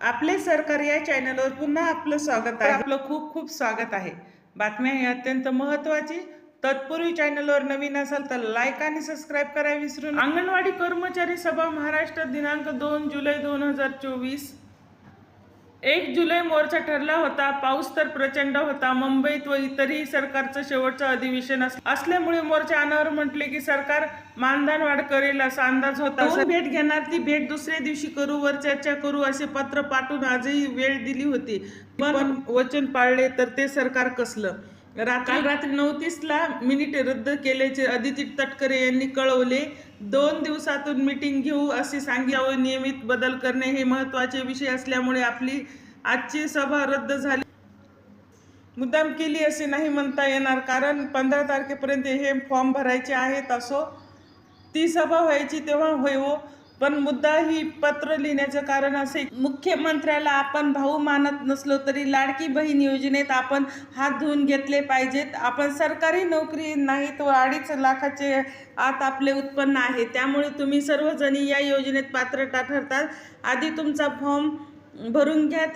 आपले सरकार या चॅनलवर पुन्हा आपलं स्वागत आहे. आपलं खूप खूप स्वागत आहे. बातम्या ही अत्यंत महत्त्वाची. तत्पूर्वी चॅनलवर नवीन असाल तर लाईक आणि सबस्क्राईब करायला विसरून अंगणवाडी कर्मचारी सभा महाराष्ट्र दिनांक दोन जुलै दोन हजार चोवीस. एक जुलै मोर्चा ठरला होता. पाऊस तर प्रचंड होता. मुंबईत व इतरही सरकारचं शेवटचं अधिवेशन असल्यामुळे मोर्चा अनावर म्हटले की सरकार मानधन वाढ करेल असा अंदाज होता. भेट घेणार? ती भेट दुसऱ्या दिवशी करू वर चर्चा करू असे पत्र पाठवून आजही वेळ दिली होती. पण वचन पाळले तर ते सरकार कसलं? काल रात्री नऊ तीसला मिनिट रद्द केल्याचे अदिती तटकरे यांनी कळवले. दोन दिवसातून मीटिंग घेऊ असे सांगितले नियमित बदल करणे हे महत्त्वाचे विषय असल्यामुळे आपली आजची सभा रद्द झाली. मुद्दाम केली असे नाही म्हणता येणार कारण पंधरा तारखेपर्यंत हे फॉर्म भरायचे आहेत असो. ती सभा व्हायची तेव्हा होईवो हो. पण मुद्दा ही पत्र लिहिण्याचं कारण असे मुख्यमंत्र्याला आपण भाऊ मानत नसलो तरी लाडकी बहीण योजनेत आपण हात धुवून घेतले पाहिजेत. आपण सरकारी नोकरी नाहीत व अडीच लाखाचे आत आपले उत्पन्न आहे. त्यामुळे तुम्ही सर्वजणी या योजनेत पात्रता ठरतात. आधी तुमचा फॉर्म भरून घ्या